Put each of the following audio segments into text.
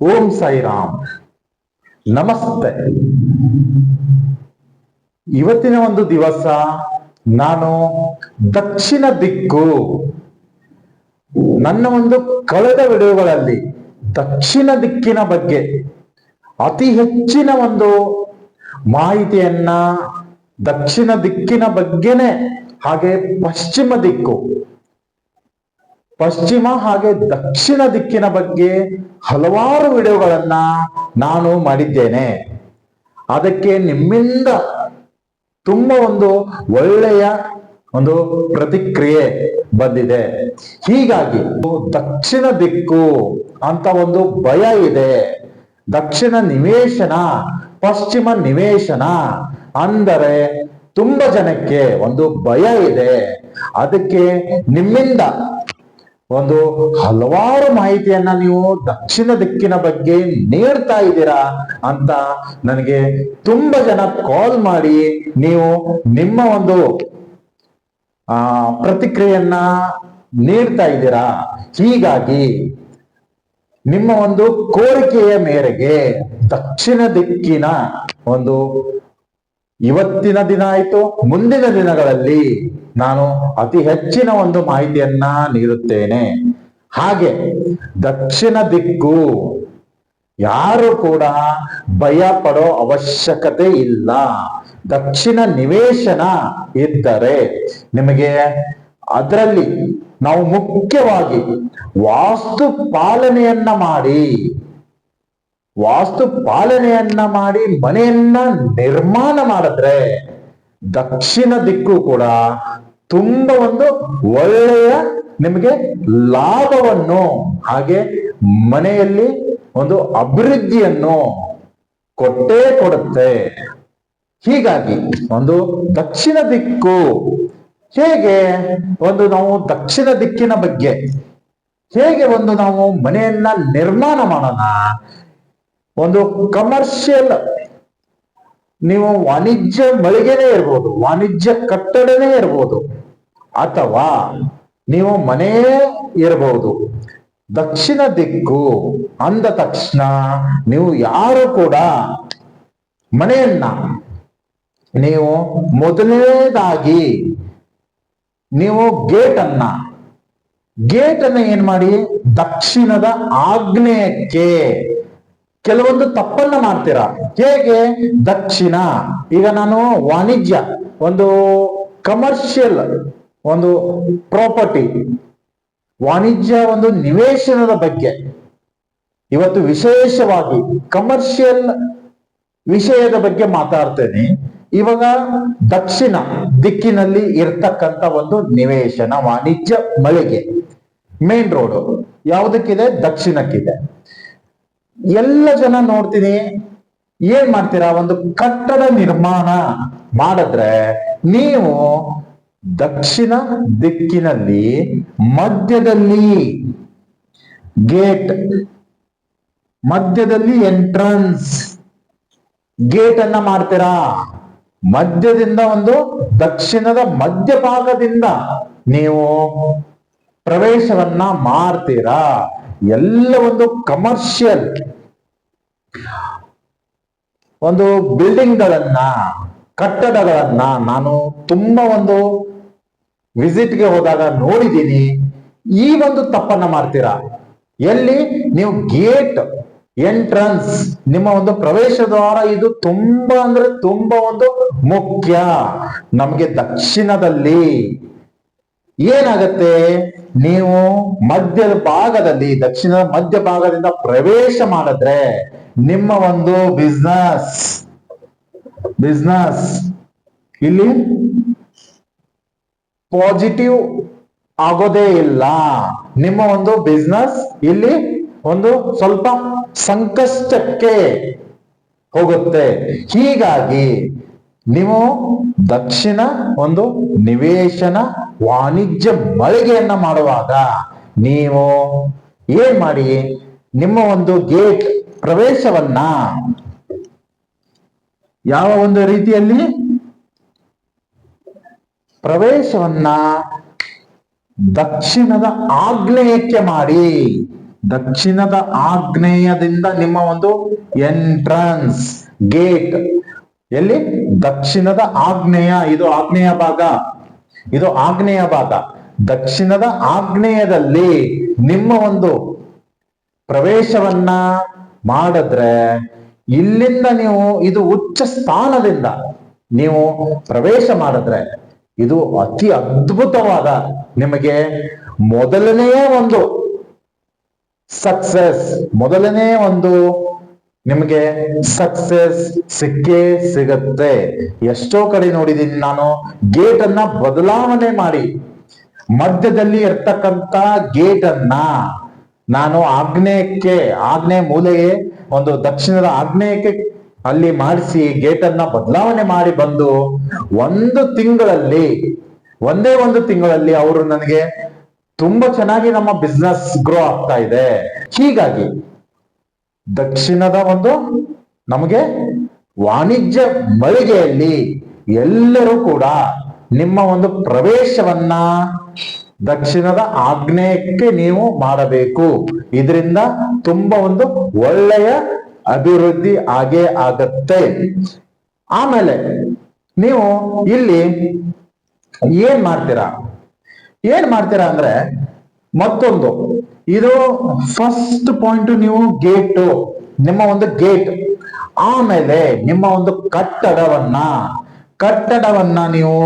ಓಂ ಸಾಯಿರಾಮ್. ನಮಸ್ತೆ. ಇವತ್ತಿನ ಒಂದು ದಿವಸ ನಾನು ದಕ್ಷಿಣ ದಿಕ್ಕು. ನನ್ನ ಒಂದು ಕಳೆದ ವಿಡಿಯೋಗಳಲ್ಲಿ ದಕ್ಷಿಣ ದಿಕ್ಕಿನ ಬಗ್ಗೆ ಅತಿ ಹೆಚ್ಚಿನ ಒಂದು ಮಾಹಿತಿಯನ್ನ ದಕ್ಷಿಣ ದಿಕ್ಕಿನ ಬಗ್ಗೆನೆ ಹಾಗೆ ಪಶ್ಚಿಮ ದಿಕ್ಕು ಪಶ್ಚಿಮ ಹಾಗೆ ದಕ್ಷಿಣ ದಿಕ್ಕಿನ ಬಗ್ಗೆ ಹಲವಾರು ವಿಡಿಯೋಗಳನ್ನ ನಾನು ಮಾಡಿದ್ದೇನೆ. ಅದಕ್ಕೆ ನಿಮ್ಮಿಂದ ತುಂಬ ಒಂದು ಒಳ್ಳೆಯ ಒಂದು ಪ್ರತಿಕ್ರಿಯೆ ಬಂದಿದೆ. ಹೀಗಾಗಿ ದಕ್ಷಿಣ ದಿಕ್ಕು ಅಂತ ಒಂದು ಭಯ ಇದೆ. ದಕ್ಷಿಣ ನಿವೇಶನ, ಪಶ್ಚಿಮ ನಿವೇಶನ ಅಂದರೆ ತುಂಬ ಜನಕ್ಕೆ ಒಂದು ಭಯ ಇದೆ. ಅದಕ್ಕೆ ನಿಮ್ಮಿಂದ ಒಂದು ಹಲವಾರು ಮಾಹಿತಿಯನ್ನ ನೀವು ದಕ್ಷಿಣ ದಿಕ್ಕಿನ ಬಗ್ಗೆ ನೀಡ್ತಾ ಇದ್ದೀರಾ ಅಂತ ನನಗೆ ತುಂಬಾ ಜನ ಕಾಲ್ ಮಾಡಿ ನೀವು ನಿಮ್ಮ ಒಂದು, ಆ, ಪ್ರತಿಕ್ರಿಯೆಯನ್ನ ನೀಡ್ತಾ ಇದ್ದೀರಾ? ಹೀಗಾಗಿ ನಿಮ್ಮ ಒಂದು ಕೋರಿಕೆಯ ಮೇರೆಗೆ ದಕ್ಷಿಣ ದಿಕ್ಕಿನ ಒಂದು ಇವತ್ತಿನ ದಿನ ಆಯಿತು, ಮುಂದಿನ ದಿನಗಳಲ್ಲಿ ನಾನು ಅತಿ ಹೆಚ್ಚಿನ ಒಂದು ಮಾಹಿತಿಯನ್ನ ನೀಡುತ್ತೇನೆ. ಹಾಗೆ ದಕ್ಷಿಣ ದಿಕ್ಕು ಯಾರು ಕೂಡ ಭಯ ಪಡೋ ಅವಶ್ಯಕತೆ ಇಲ್ಲ. ದಕ್ಷಿಣ ನಿವೇಶನ ಇದ್ದರೆ ನಿಮಗೆ ಅದರಲ್ಲಿ ನಾವು ಮುಖ್ಯವಾಗಿ ವಾಸ್ತು ಪಾಲನೆಯನ್ನ ಮಾಡಿ ವಾಸ್ತು ಪಾಲನೆಯನ್ನ ಮಾಡಿ ಮನೆಯನ್ನ ನಿರ್ಮಾಣ ಮಾಡಿದ್ರೆ ದಕ್ಷಿಣ ದಿಕ್ಕು ಕೂಡ ತುಂಬಾ ಒಂದು ಒಳ್ಳೆಯ ನಿಮಗೆ ಲಾಭವನ್ನು ಹಾಗೆ ಮನೆಯಲ್ಲಿ ಒಂದು ಅಭಿವೃದ್ಧಿಯನ್ನು ಕೊಟ್ಟೇ ಕೊಡುತ್ತೆ. ಹೀಗಾಗಿ ಒಂದು ದಕ್ಷಿಣ ದಿಕ್ಕು ಹೇಗೆ ಒಂದು ನಾವು ದಕ್ಷಿಣ ದಿಕ್ಕಿನ ಬಗ್ಗೆ ಹೇಗೆ ಒಂದು ನಾವು ಮನೆಯನ್ನ ನಿರ್ಮಾಣ ಮಾಡೋಣ ಒಂದು ಕಮರ್ಷಿಯಲ್ ನೀವು ವಾಣಿಜ್ಯ ಮಳಿಗೆನೇ ಇರ್ಬೋದು, ವಾಣಿಜ್ಯ ಕಟ್ಟಡನೇ ಇರ್ಬೋದು, ಅಥವಾ ನೀವು ಮನೆಯೇ ಇರಬಹುದು ದಕ್ಷಿಣ ದಿಕ್ಕು ಅಂದ ತಕ್ಷಣ ನೀವು ಯಾರು ಕೂಡ ಮನೆಯನ್ನ ನೀವು ಮೊದಲನೇದಾಗಿ ನೀವು ಗೇಟ್ ಅನ್ನ ಗೇಟ್ ಅನ್ನ ಏನ್ ಮಾಡಿ, ದಕ್ಷಿಣದ ಆಗ್ನೇಯಕ್ಕೆ ಕೆಲವೊಂದು ತಪ್ಪನ್ನ ಮಾಡ್ತೀರಾ? ಹೇಗೆ? ದಕ್ಷಿಣ. ಈಗ ನಾನು ವಾಣಿಜ್ಯ, ಒಂದು ಕಮರ್ಷಿಯಲ್ ಒಂದು ಪ್ರಾಪರ್ಟಿ ವಾಣಿಜ್ಯ ಒಂದು ನಿವೇಶನದ ಬಗ್ಗೆ. ಇವತ್ತು ವಿಶೇಷವಾಗಿ ಕಮರ್ಷಿಯಲ್ ವಿಷಯದ ಬಗ್ಗೆ ಮಾತಾಡ್ತೇನೆ. ಇವಾಗ ದಕ್ಷಿಣ ದಿಕ್ಕಿನಲ್ಲಿ ಇರ್ತಕ್ಕಂತ ಒಂದು ನಿವೇಶನ ವಾಣಿಜ್ಯ ಮಳಿಗೆ. ಮೇನ್ ರೋಡ್ ಯಾವುದಕ್ಕಿದೆ? ದಕ್ಷಿಣಕ್ಕಿದೆ. ಎಲ್ಲ ಜನ ನೋಡ್ತೀನಿ, ಏನ್ ಮಾಡ್ತೀರಾ? ಒಂದು ಕಟ್ಟಡ ನಿರ್ಮಾಣ ಮಾಡಿದ್ರೆ ನೀವು ದಕ್ಷಿಣ ದಿಕ್ಕಿನಲ್ಲಿ, ಮಧ್ಯದಲ್ಲಿ ಗೇಟ್ ಮಧ್ಯದಲ್ಲಿ ಎಂಟ್ರನ್ಸ್ ಗೇಟ್ ಅನ್ನ ಮಾಡ್ತೀರಾ? ಮಧ್ಯದಿಂದ ಒಂದು ದಕ್ಷಿಣದ ಮಧ್ಯಭಾಗದಿಂದ ನೀವು ಪ್ರವೇಶವನ್ನ ಮಾಡ್ತೀರಾ? ಎಲ್ಲ ಒಂದು ಕಮರ್ಷಿಯಲ್ ಒಂದು ಬಿಲ್ಡಿಂಗ್ಗಳನ್ನ ಕಟ್ಟಡಗಳನ್ನ ನಾನು ತುಂಬಾ ಒಂದು ವಿಸಿಟ್ಗೆ ಹೋದಾಗ ನೋಡಿದ್ದೀನಿ. ಈ ಒಂದು ತಪ್ಪನ್ನ ಮಾಡ್ತೀರಾ? ಎಲ್ಲಿ? ನೀವು ಗೇಟ್ ಎಂಟ್ರನ್ಸ್ ನಿಮ್ಮ ಒಂದು ಪ್ರವೇಶ ದ್ವಾರ ಇದು ತುಂಬಾ ಅಂದ್ರೆ ತುಂಬಾ ಒಂದು ಮುಖ್ಯ. ನಮಗೆ ದಕ್ಷಿಣದಲ್ಲಿ ಏನಾಗತ್ತೆ? ನೀವು ಮಧ್ಯದ ಭಾಗದಲ್ಲಿ, ದಕ್ಷಿಣ ಮಧ್ಯ ಭಾಗದಿಂದ ಪ್ರವೇಶ ಮಾಡಿದ್ರೆ ನಿಮ್ಮ ಒಂದು ಬಿಸ್ನೆಸ್ ಬಿಸ್ನೆಸ್ ಇಲ್ಲಿ ಪಾಸಿಟಿವ್ ಆಗೋದೇ ಇಲ್ಲ. ನಿಮ್ಮ ಒಂದು ಬಿಸ್ನೆಸ್ ಇಲ್ಲಿ ಒಂದು ಸ್ವಲ್ಪ ಸಂಕಷ್ಟಕ್ಕೆ ಹೋಗುತ್ತೆ. ಹೀಗಾಗಿ, ನೀವು ದಕ್ಷಿಣ ಒಂದು ನಿವೇಶನ ವಾಣಿಜ್ಯ ಮಳಿಗೆಯನ್ನ ಮಾಡುವಾಗ ನೀವು ಏನ್ ಮಾಡಿ? ನಿಮ್ಮ ಒಂದು ಗೇಟ್ ಪ್ರವೇಶವನ್ನ ಯಾವ ಒಂದು ರೀತಿಯಲ್ಲಿ? ಪ್ರವೇಶವನ್ನ ದಕ್ಷಿಣದ ಆಗ್ನೇಯಕ್ಕೆ ಮಾಡಿ. ದಕ್ಷಿಣದ ಆಗ್ನೇಯದಿಂದ ನಿಮ್ಮ ಒಂದು ಎಂಟ್ರನ್ಸ್, ಗೇಟ್. ಎಲ್ಲಿ? ದಕ್ಷಿಣದ ಆಗ್ನೇಯ, ಇದು ಆಗ್ನೇಯ ಭಾಗ. ಇದು ಆಗ್ನೇಯ ಭಾಗ ದಕ್ಷಿಣದ ಆಗ್ನೇಯದಲ್ಲಿ ನಿಮ್ಮ ಒಂದು ಪ್ರವೇಶವನ್ನ ಮಾಡಿದ್ರೆ ಇಲ್ಲಿಂದ ನೀವು ಇದು ಉಚ್ಚ ಸ್ಥಾನದಿಂದ ನೀವು ಪ್ರವೇಶ ಮಾಡಿದ್ರೆ ಇದು ಅತಿ ಅದ್ಭುತವಾದ ನಿಮಗೆ ಮೊದಲನೆಯ ಒಂದು ಸಕ್ಸಸ್ ಮೊದಲನೇ ಒಂದು ನಿಮಗೆ ಸಕ್ಸೆಸ್ ಸಿಕ್ಕೇ ಸಿಗತ್ತೆ. ಎಷ್ಟೋ ಕಡೆ ನೋಡಿದೀನಿ ನಾನು ಗೇಟ್ ಅನ್ನ ಬದಲಾವಣೆ ಮಾಡಿ. ಮಧ್ಯದಲ್ಲಿ ಇರ್ತಕ್ಕಂತ ಗೇಟ್ ಅನ್ನ ನಾನು ಆಗ್ನೇಯಕ್ಕೆ ಆಗ್ನೇಯ ಮೂಲೆಯೇ, ಒಂದು ದಕ್ಷಿಣದ ಆಗ್ನೇಯಕ್ಕೆ ಅಲ್ಲಿ ಮಾಡಿಸಿ ಗೇಟ್ ಅನ್ನ ಬದಲಾವಣೆ ಮಾಡಿ ಬಂದು, ಒಂದು ತಿಂಗಳಲ್ಲಿ, ಒಂದೇ ಒಂದು ತಿಂಗಳಲ್ಲಿ ಅವರು ನನಗೆ ತುಂಬಾ ಚೆನ್ನಾಗಿ ನಮ್ಮ ಬಿಸ್ನೆಸ್ ಗ್ರೋ ಆಗ್ತಾ ಇದೆ. ಹೀಗಾಗಿ ದಕ್ಷಿಣದ ಒಂದು ನಮಗೆ ವಾಣಿಜ್ಯ ಮಳಿಗೆಯಲ್ಲಿ ಎಲ್ಲರೂ ಕೂಡ ನಿಮ್ಮ ಒಂದು ಪ್ರವೇಶವನ್ನ ದಕ್ಷಿಣದ ಆಗ್ನೇಯಕ್ಕೆ ನೀವು ಮಾಡಬೇಕು. ಇದರಿಂದ ತುಂಬಾ ಒಂದು ಒಳ್ಳೆಯ ಅಭಿವೃದ್ಧಿ ಆಗೇ ಆಗತ್ತೆ. ಆಮೇಲೆ ನೀವು ಇಲ್ಲಿ ಏನ್ ಮಾಡ್ತೀರಾ? ಏನ್ ಮಾಡ್ತೀರಾ ಅಂದ್ರೆ ಮತ್ತೊಂದು, ಇದು ಫಸ್ಟ್ ಪಾಯಿಂಟ್ ನೀವು ಗೇಟು ನಿಮ್ಮ ಒಂದು ಗೇಟ್ ಆಮೇಲೆ ನಿಮ್ಮ ಒಂದು ಕಟ್ಟಡವನ್ನ ಕಟ್ಟಡವನ್ನ ನೀವು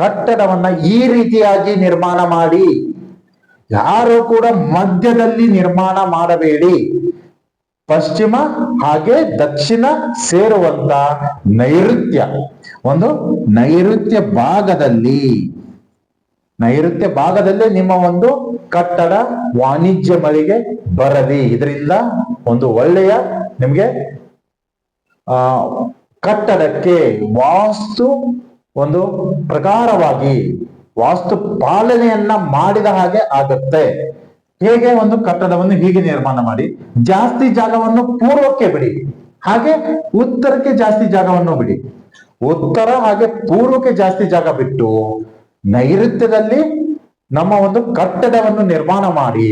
ಕಟ್ಟಡವನ್ನ ಈ ರೀತಿಯಾಗಿ ನಿರ್ಮಾಣ ಮಾಡಿ, ಯಾರು ಕೂಡ ಮಧ್ಯದಲ್ಲಿ ನಿರ್ಮಾಣ ಮಾಡಬೇಡಿ. ಪಶ್ಚಿಮ ಹಾಗೆ ದಕ್ಷಿಣ ಸೇರುವಂತ ನೈಋತ್ಯ. ಒಂದು ನೈಋತ್ಯ ಭಾಗದಲ್ಲಿ ನೈಋತ್ಯ ಭಾಗದಲ್ಲಿ ನಿಮ್ಮ ಒಂದು ಕಟ್ಟಡ ವಾಣಿಜ್ಯ ಮಳಿಗೆ ಬರಲಿ. ಇದರಿಂದ ಒಂದು ಒಳ್ಳೆಯ ನಿಮಗೆ, ಆ, ಕಟ್ಟಡಕ್ಕೆ ವಾಸ್ತು ಒಂದು ಪ್ರಕಾರವಾಗಿ, ವಾಸ್ತು ಪಾಲನೆಯನ್ನ ಮಾಡಿದ ಹಾಗೆ ಆಗತ್ತೆ. ಹೇಗೆ ಒಂದು ಕಟ್ಟಡವನ್ನು ಹೀಗೆ ನಿರ್ಮಾಣ ಮಾಡಿ? ಜಾಸ್ತಿ ಜಾಗವನ್ನು ಪೂರ್ವಕ್ಕೆ ಬಿಡಿ. ಹಾಗೆ ಉತ್ತರಕ್ಕೆ ಜಾಸ್ತಿ ಜಾಗವನ್ನು ಬಿಡಿ. ಉತ್ತರ ಹಾಗೆ ಪೂರ್ವಕ್ಕೆ ಜಾಸ್ತಿ ಜಾಗ ಬಿಟ್ಟು ನೈಋತ್ಯದಲ್ಲಿ ನಮ್ಮ ಒಂದು ಕಟ್ಟಡವನ್ನು ನಿರ್ಮಾಣ ಮಾಡಿ.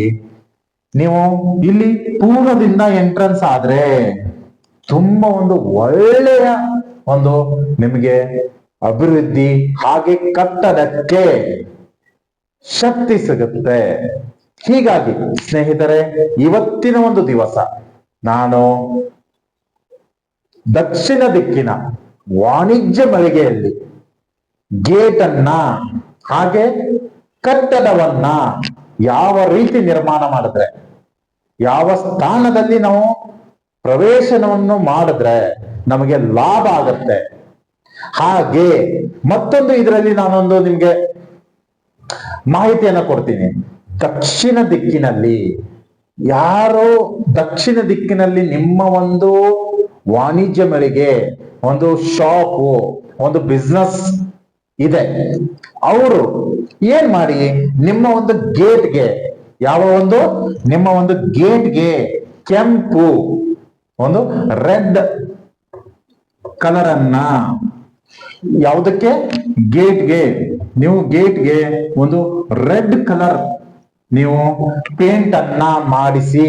ನೀವು ಇಲ್ಲಿ ಪೂರ್ವದಿಂದ ಎಂಟ್ರೆನ್ಸ್ ಆದ್ರೆ ತುಂಬಾ ಒಂದು ಒಳ್ಳೆಯ ಒಂದು ನಿಮಗೆ ಅಭಿವೃದ್ಧಿ ಹಾಗೆ ಕಟ್ಟಡಕ್ಕೆ ಶಕ್ತಿ ಸಿಗುತ್ತೆ. ಹೀಗಾಗಿ, ಸ್ನೇಹಿತರೆ, ಇವತ್ತಿನ ಒಂದು ದಿವಸ ನಾನು ದಕ್ಷಿಣ ದಿಕ್ಕಿನ ವಾಣಿಜ್ಯ ಮಳಿಗೆಯಲ್ಲಿ ಗೇಟ್ ಅನ್ನ ಹಾಗೆ ಕಟ್ಟಡವನ್ನ ಯಾವ ರೀತಿ ನಿರ್ಮಾಣ ಮಾಡಿದ್ರೆ, ಯಾವ ಸ್ಥಾನದಲ್ಲಿ ನಾವು ಪ್ರವೇಶನವನ್ನು ಮಾಡಿದ್ರೆ ನಮಗೆ ಲಾಭ ಆಗತ್ತೆ. ಹಾಗೆ ಮತ್ತೊಂದು ಇದರಲ್ಲಿ ನಾನೊಂದು ನಿಮ್ಗೆ ಮಾಹಿತಿಯನ್ನ ಕೊಡ್ತೀನಿ. ದಕ್ಷಿಣ ದಿಕ್ಕಿನಲ್ಲಿ ಯಾರು ದಕ್ಷಿಣ ದಿಕ್ಕಿನಲ್ಲಿ ನಿಮ್ಮ ಒಂದು ವಾಣಿಜ್ಯ ಮಳಿಗೆ, ಒಂದು ಶಾಪು, ಒಂದು ಬಿಸ್ನೆಸ್ ಇದೆ. ಅವರು ಏನ್ ಮಾಡಿ? ನಿಮ್ಮ ಒಂದು ಗೇಟ್ಗೆ ಯಾವ ಒಂದು? ನಿಮ್ಮ ಒಂದು ಗೇಟ್ಗೆ ಕೆಂಪು, ಒಂದು ರೆಡ್ ಕಲರ್ ಅನ್ನ ಯಾವುದಕ್ಕೆ ಗೇಟ್ಗೆ ನೀವು ಗೇಟ್ಗೆ ಒಂದು ರೆಡ್ ಕಲರ್ ನೀವು ಪೇಂಟ್ ಅನ್ನ ಮಾಡಿಸಿ.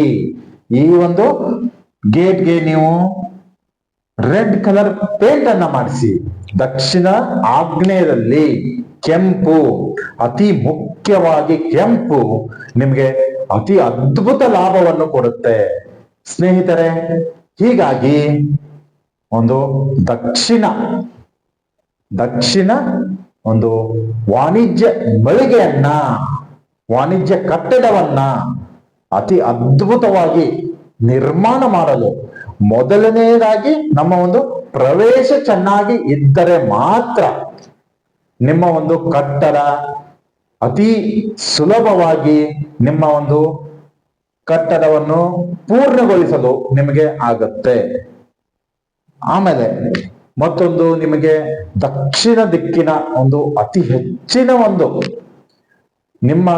ಈ ಒಂದು ಗೇಟ್ಗೆ ನೀವು ರೆಡ್ ಕಲರ್ ಪೇಂಟ್ ಅನ್ನ ಮಾಡಿಸಿ. ದಕ್ಷಿಣ ಆಗ್ನೇಯದಲ್ಲಿ ಕೆಂಪು, ಅತಿ ಮುಖ್ಯವಾಗಿ ಕೆಂಪು, ನಿಮಗೆ ಅತಿ ಅದ್ಭುತ ಲಾಭವನ್ನು ಕೊಡುತ್ತೆ. ಸ್ನೇಹಿತರೆ, ಹೀಗಾಗಿ ಒಂದು ದಕ್ಷಿಣ ದಕ್ಷಿಣ ಒಂದು ವಾಣಿಜ್ಯ ಮಳಿಗೆಯನ್ನ ವಾಣಿಜ್ಯ ಕಟ್ಟಡವನ್ನ ಅತಿ ಅದ್ಭುತವಾಗಿ ನಿರ್ಮಾಣ ಮಾಡಲು. ಮೊದಲನೆಯದಾಗಿ ನಮ್ಮ ಒಂದು ಪ್ರವೇಶ ಚೆನ್ನಾಗಿ ಇದ್ದರೆ ಮಾತ್ರ ನಿಮ್ಮ ಒಂದು ಕಟ್ಟಡ ಅತಿ ಸುಲಭವಾಗಿ ನಿಮ್ಮ ಒಂದು ಕಟ್ಟಡವನ್ನು ಪೂರ್ಣಗೊಳಿಸಲು ನಿಮಗೆ ಆಗತ್ತೆ. ಆಮೇಲೆ ಮತ್ತೊಂದು ನಿಮಗೆ ದಕ್ಷಿಣ ದಿಕ್ಕಿನ ಒಂದು ಅತಿ ಹೆಚ್ಚಿನ ಒಂದು ನಿಮ್ಮ,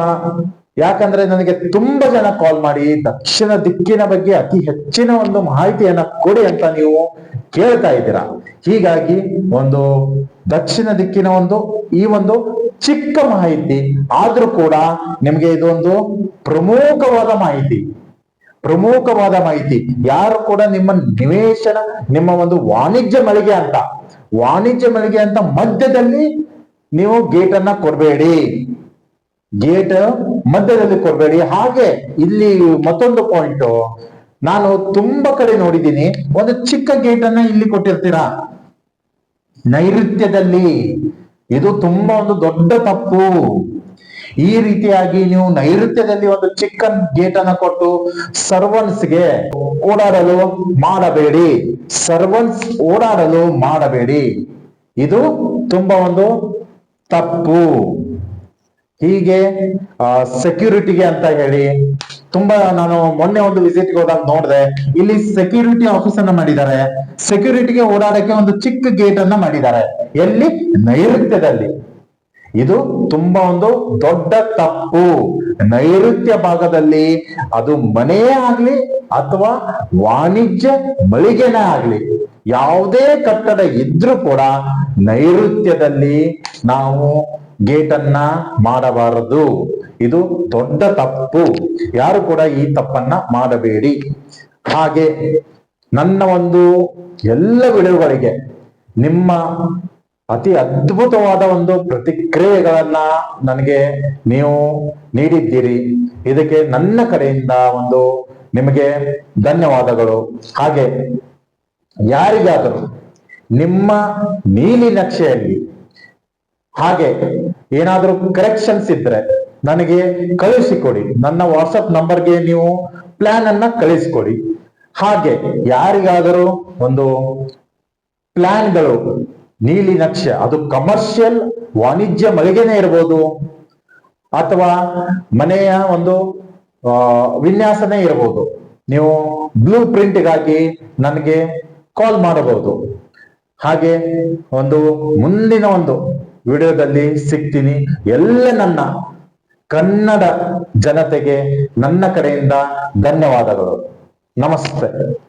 ಯಾಕಂದ್ರೆ ನನಗೆ ತುಂಬಾ ಜನ ಕಾಲ್ ಮಾಡಿ ದಕ್ಷಿಣ ದಿಕ್ಕಿನ ಬಗ್ಗೆ ಅತಿ ಹೆಚ್ಚಿನ ಒಂದು ಮಾಹಿತಿಯನ್ನ ಕೊಡಿ ಅಂತ ನೀವು ಕೇಳ್ತಾ ಇದ್ದೀರಾ. ಹೀಗಾಗಿ ಒಂದು ದಕ್ಷಿಣ ದಿಕ್ಕಿನ ಒಂದು, ಈ ಒಂದು ಚಿಕ್ಕ ಮಾಹಿತಿ ಆದ್ರೂ ಕೂಡ ನಿಮಗೆ ಇದೊಂದು ಪ್ರಮುಖವಾದ ಮಾಹಿತಿ. ಪ್ರಮುಖವಾದ ಮಾಹಿತಿ. ಯಾರು ಕೂಡ ನಿಮ್ಮ ನಿವೇಶನ, ನಿಮ್ಮ ಒಂದು ವಾಣಿಜ್ಯ ಮಳಿಗೆ ಅಂತ, ವಾಣಿಜ್ಯ ಮಳಿಗೆ ಅಂತ ಮಧ್ಯದಲ್ಲಿ ನೀವು ಗೇಟ್ ಅನ್ನ ಕೊಡಬೇಡಿ. ಗೇಟ್ ಮಧ್ಯದಲ್ಲಿ ಕೊಡಬೇಡಿ. ಹಾಗೆ ಇಲ್ಲಿ ಮತ್ತೊಂದು ಪಾಯಿಂಟ್ ನಾನು ತುಂಬಾ ಕಡೆ ನೋಡಿದ್ದೀನಿ. ಒಂದು ಚಿಕ್ಕ ಗೇಟ್ ಅನ್ನ ಇಲ್ಲಿ ಕೊಟ್ಟಿರ್ತೀರಾ? ನೈಋತ್ಯದಲ್ಲಿ. ಇದು ತುಂಬಾ ಒಂದು ದೊಡ್ಡ ತಪ್ಪು. ಈ ರೀತಿಯಾಗಿ ನೀವು ನೈಋತ್ಯದಲ್ಲಿ ಒಂದು ಚಿಕ್ಕ ಗೇಟ್ ಅನ್ನ ಕೊಟ್ಟು ಸರ್ವನ್ಸ್ಗೆ ಓಡಾಡಲು ಮಾಡಬೇಡಿ. ಸರ್ವನ್ಸ್ ಓಡಾಡಲು ಮಾಡಬೇಡಿ. ಇದು ತುಂಬಾ ಒಂದು ತಪ್ಪು. ಹೀಗೆ ಸೆಕ್ಯೂರಿಟಿಗೆ ಅಂತ ಹೇಳಿ, ತುಂಬಾ ನಾನು ಮೊನ್ನೆ ಒಂದು ವಿಸಿಟ್ ಹೋದಾಗ ನೋಡಿದೆ, ಇಲ್ಲಿ ಸೆಕ್ಯೂರಿಟಿ ಆಫೀಸ್ ಅನ್ನ ಮಾಡಿದ್ದಾರೆ. ಸೆಕ್ಯೂರಿಟಿಗೆ ಓಡಾಡಕ್ಕೆ ಒಂದು ಚಿಕ್ಕ ಗೇಟ್ ಅನ್ನ ಮಾಡಿದ್ದಾರೆ. ಎಲ್ಲಿ? ನೈಋತ್ಯದಲ್ಲಿ ಇದು ತುಂಬಾ ಒಂದು ದೊಡ್ಡ ತಪ್ಪು. ನೈಋತ್ಯ ಭಾಗದಲ್ಲಿ ಅದು ಮನೆಯೇ ಆಗ್ಲಿ ಅಥವಾ ವಾಣಿಜ್ಯ ಮಳಿಗೆನೇ ಆಗ್ಲಿ, ಯಾವುದೇ ಕಟ್ಟಡ ಇದ್ರೂ ಕೂಡ ನೈಋತ್ಯದಲ್ಲಿ ನಾವು ಗೇಟ್ ಅನ್ನ ಮಾಡಬಾರದು. ಇದು ದೊಡ್ಡ ತಪ್ಪು. ಯಾರು ಕೂಡ ಈ ತಪ್ಪನ್ನ ಮಾಡಬೇಡಿ. ಹಾಗೆ ನನ್ನ ಒಂದು ಎಲ್ಲ ವಿಡಿಯೋಗಳಿಗೆ ನಿಮ್ಮ ಅತಿ ಅದ್ಭುತವಾದ ಒಂದು ಪ್ರತಿಕ್ರಿಯೆಗಳನ್ನ ನನಗೆ ನೀವು ನೀಡಿದ್ದೀರಿ. ಇದಕ್ಕೆ ನನ್ನ ಕಡೆಯಿಂದ ಒಂದು ನಿಮಗೆ ಧನ್ಯವಾದಗಳು. ಹಾಗೆ ಯಾರಿಗಾದರೂ ನಿಮ್ಮ ನೀಲಿ ನಕ್ಷೆಯಲ್ಲಿ ಹಾಗೆ ಏನಾದರೂ ಕರೆಕ್ಷನ್ಸ್ ಇದ್ರೆ ನನಗೆ ಕಳಿಸಿಕೊಡಿ ನನ್ನ ವಾಟ್ಸಪ್ ನಂಬರ್ಗೆ ನೀವು ಪ್ಲಾನ್ ಅನ್ನ ಕಳಿಸಿಕೊಡಿ. ಹಾಗೆ ಯಾರಿಗಾದರೂ ಒಂದು ಪ್ಲಾನ್ಗಳು ನೀಲಿ ನಕ್ಷೆ, ಅದು ಕಮರ್ಷಿಯಲ್ ವಾಣಿಜ್ಯ ಮಳಿಗೆನೇ ಇರ್ಬೋದು, ಅಥವಾ ಮನೆಯ ಒಂದು ವಿನ್ಯಾಸನೇ ಇರಬಹುದು ನೀವು ಬ್ಲೂ ಪ್ರಿಂಟ್ಗಾಗಿ ನನಗೆ ಕಾಲ್ ಮಾಡಬಹುದು. ಹಾಗೆ ಒಂದು ಮುಂದಿನ ಒಂದು ವಿಡಿಯೋದಲ್ಲಿ ಸಿಗ್ತೀನಿ. ಎಲ್ಲ ನನ್ನ ಕನ್ನಡ ಜನತೆಗೆ ನನ್ನ ಕಡೆಯಿಂದ ಧನ್ಯವಾದಗಳು. ನಮಸ್ತೆ.